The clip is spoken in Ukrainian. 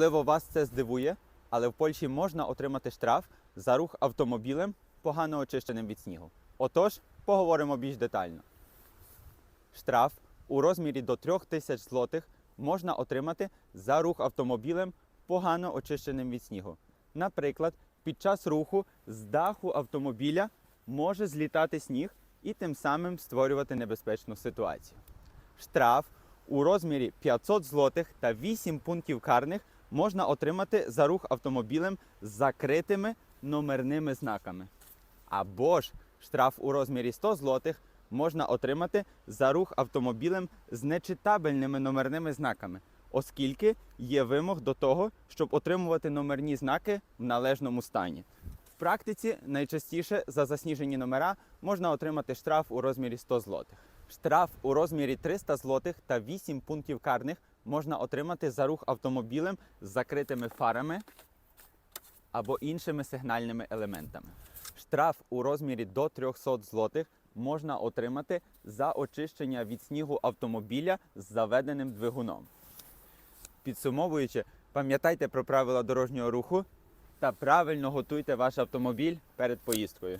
Можливо, вас це здивує, але в Польщі можна отримати штраф за рух автомобілем, погано очищеним від снігу. Отож, поговоримо більш детально. Штраф у розмірі до 3 тисяч злотих можна отримати за рух автомобілем, погано очищеним від снігу. Наприклад, під час руху з даху автомобіля може злітати сніг і тим самим створювати небезпечну ситуацію. Штраф у розмірі 500 злотих та 8 пунктів карних можна отримати за рух автомобілем з закритими номерними знаками. Або ж штраф у розмірі 100 злотих можна отримати за рух автомобілем з нечитабельними номерними знаками, оскільки є вимог до того, щоб отримувати номерні знаки в належному стані. В практиці найчастіше за засніжені номера можна отримати штраф у розмірі 100 злотих. Штраф у розмірі 300 злотих та 8 пунктів карних можна отримати за рух автомобілем з закритими фарами або іншими сигнальними елементами. Штраф у розмірі до 300 злотих можна отримати за очищення від снігу автомобіля з заведеним двигуном. Підсумовуючи, пам'ятайте про правила дорожнього руху та правильно готуйте ваш автомобіль перед поїздкою.